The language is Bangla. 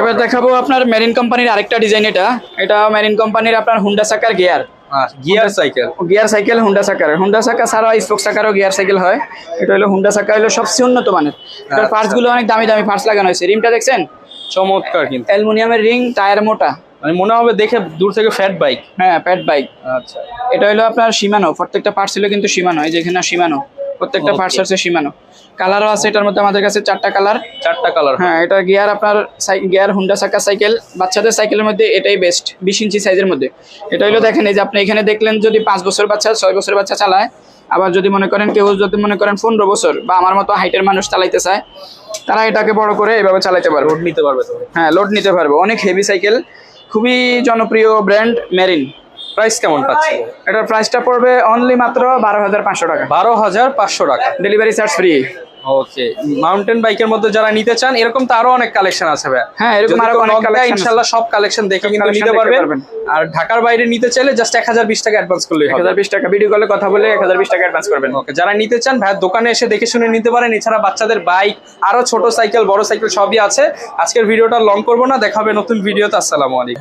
এবার দেখাবো আপনার মেরিন কোম্পানির আরেকটা ডিজাইন এটা। এটা মেরিন কোম্পানির আপনার Honda shocker gear gear cycle gear cycle Honda shocker Honda সাকা ছাড়াও স্পোক সাকারও গিয়ার সাইকেল হয়। এটা হলো হুন্ডা সাকা হলো সবচেয়ে উন্নত মানের। এটার আচ্ছা। পার্টসগুলো অনেক দামি দামি পার্টস লাগানো হয়েছে। রিমটা দেখছেন? চমৎকার কিন্তু। অ্যালুমিনিয়ামের রিং টায়ার মোটা। মানে মনে হবে দেখে দূর থেকে ফ্যাট বাইক হ্যাঁ প্যাড বাইক আচ্ছা। এটা হলো আপনার সীমানো প্রত্যেকটা পার্টস ছিল কিন্তু সীমানো এই যেখানে সীমানো প্রত্যেকটা. পার্টস আছে সীমানো কালারও আছে এটার মধ্যে আমাদের কাছে চারটা কালার চারটা কালার হ্যাঁ এটা গিয়ার আপনার গিয়ার হুন্ডা সাকা সাইকেল বাচ্চাদের সাইকেলের মধ্যে এটাই বেস্ট বিশ ইঞ্চি সাইজের মধ্যে। এটা হলো দেখেন এই যে আপনি এখানে দেখলেন যদি পাঁচ বছর বাচ্চা ছয় বছর বাচ্চা চালায় আবার যদি মনে করেন কেউ যদি মনে করেন পনেরো বছর বা আমার মতো হাইটের মানুষ চালাইতে চায় তারা এটাকে বড় করে এভাবে চালাইতে পারবে। লোড নিতে পারবে হ্যাঁ লোড নিতে পারবে। অনেক হেভি সাইকেল খুবই জনপ্রিয় ব্র্যান্ড মেরিন প্রাইস কেমন পাচ্ছে? এটার প্রাইসটা পড়বে অনলি মাত্র বারো হাজার পাঁচশো টাকা। বারো হাজার পাঁচশো টাকা। Delivery charge free okay mountain বাইকের মধ্যে যারা নিতে চান এরকম তো আরও অনেক কালেকশন আছে ভাই। হ্যাঁ এরকম আরও অনেক কালেকশন ইনশাল্লাহ সব কালেকশন দেখে কিন্তু নিতে পারবেন। আর ঢাকার বাইরে নিতে চাইলে জাস্ট এক হাজার বিশ টাকা অ্যাডভান্স করলেই হবে। হাজার বিশ টাকা ভিডিও কলে কথা বলে এক হাজার বিশ টাকা অ্যাডভান্স করবেন। ওকে যারা নিতে চান ভাইয়ের দোকানে এসে দেখে শুনে নিতে পারেন। এছাড়া বাচ্চাদের বাইক আরও ছোট সাইকেল বড় সাইকেল সবই আছে। আজকের ভিডিওটা লং করব না দেখা হবে নতুন ভিডিওতে আসসালামু আলাইকুম।